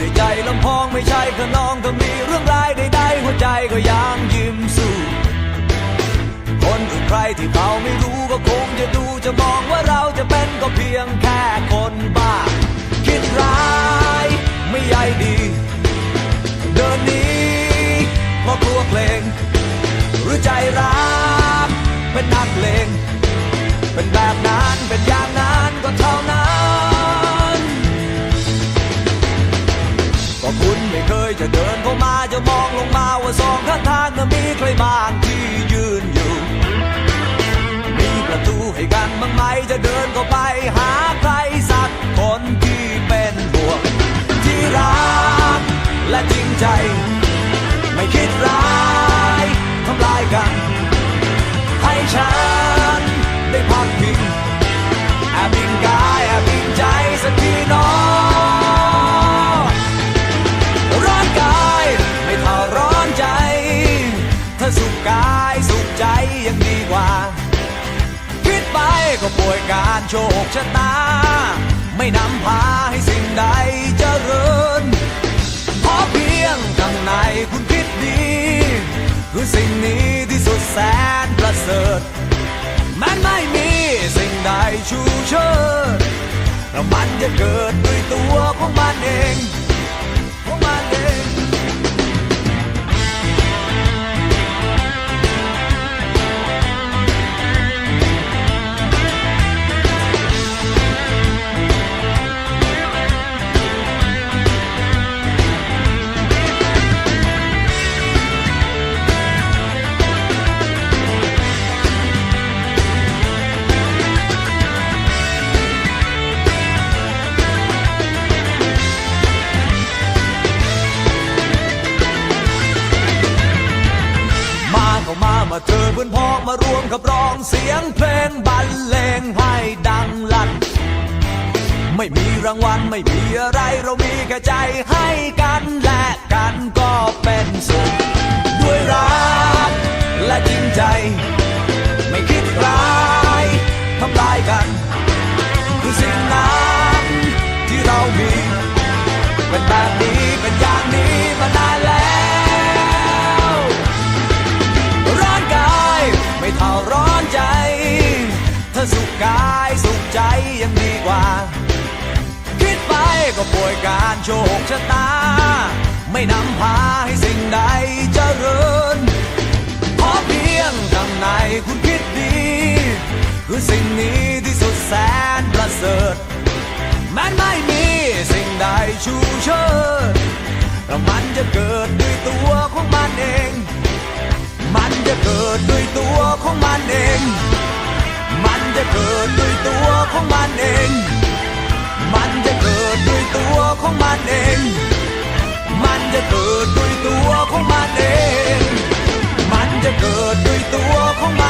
ด้วยใจลำพองไม่ใช่ขนองถ้ามีเรื่องร้ายใดๆหัวใจก็ยังยิ้มสู้คนอื่นใครที่เขาไม่รู้ก็คงจะดูจะมองว่าเราจะเป็นก็เพียงแค่ ยจะเดินเข้ามาจะมองลงมาว่าสองข้างทางนั้นมีใครบ้างที่ยืนอยู่ มีประตูให้กันบ้างไหมจะเดินเข้าไปหาใครสักคนที่เป็นบวกที่รักและจริงใจ ไม่คิดร้าย ก็ป่วยการโชคชะตา ไม่นำพาให้สิ่งใดเจริญเพราะเพียงข้างในคุณคิดดี คือสิ่งนี้ที่สุดแสนประเสริฐมันไม่มีสิ่งใดชูเชิดแต่มันจะเกิดด้วยตัวของมันเอง กับร้องเสียงเพลงบรรเลงให้ดังลั่น ไม่มีรางวัลไม่มีอะไรเรามีแค่ใจให้กันและกันก็เป็นสุขาสุขกายสุขใจยังดีกว่า คิดไปก็ป่วยการโชคชะตา ไม่นำพาให้สิ่งใดเจริญเพราะเพียงข้างในคุณคิดดี คือสิ่งนี้ที่สุดแสนประเสริฐแม้ไม่มีสิ่งใดชูเชิดแต่มันจะเกิด เอง มันจะเกิดด้วยตัวของมันเอง มันจะเกิดด้วยตัวของมันเอง มันจะเกิดด้วยตัวของมันเอง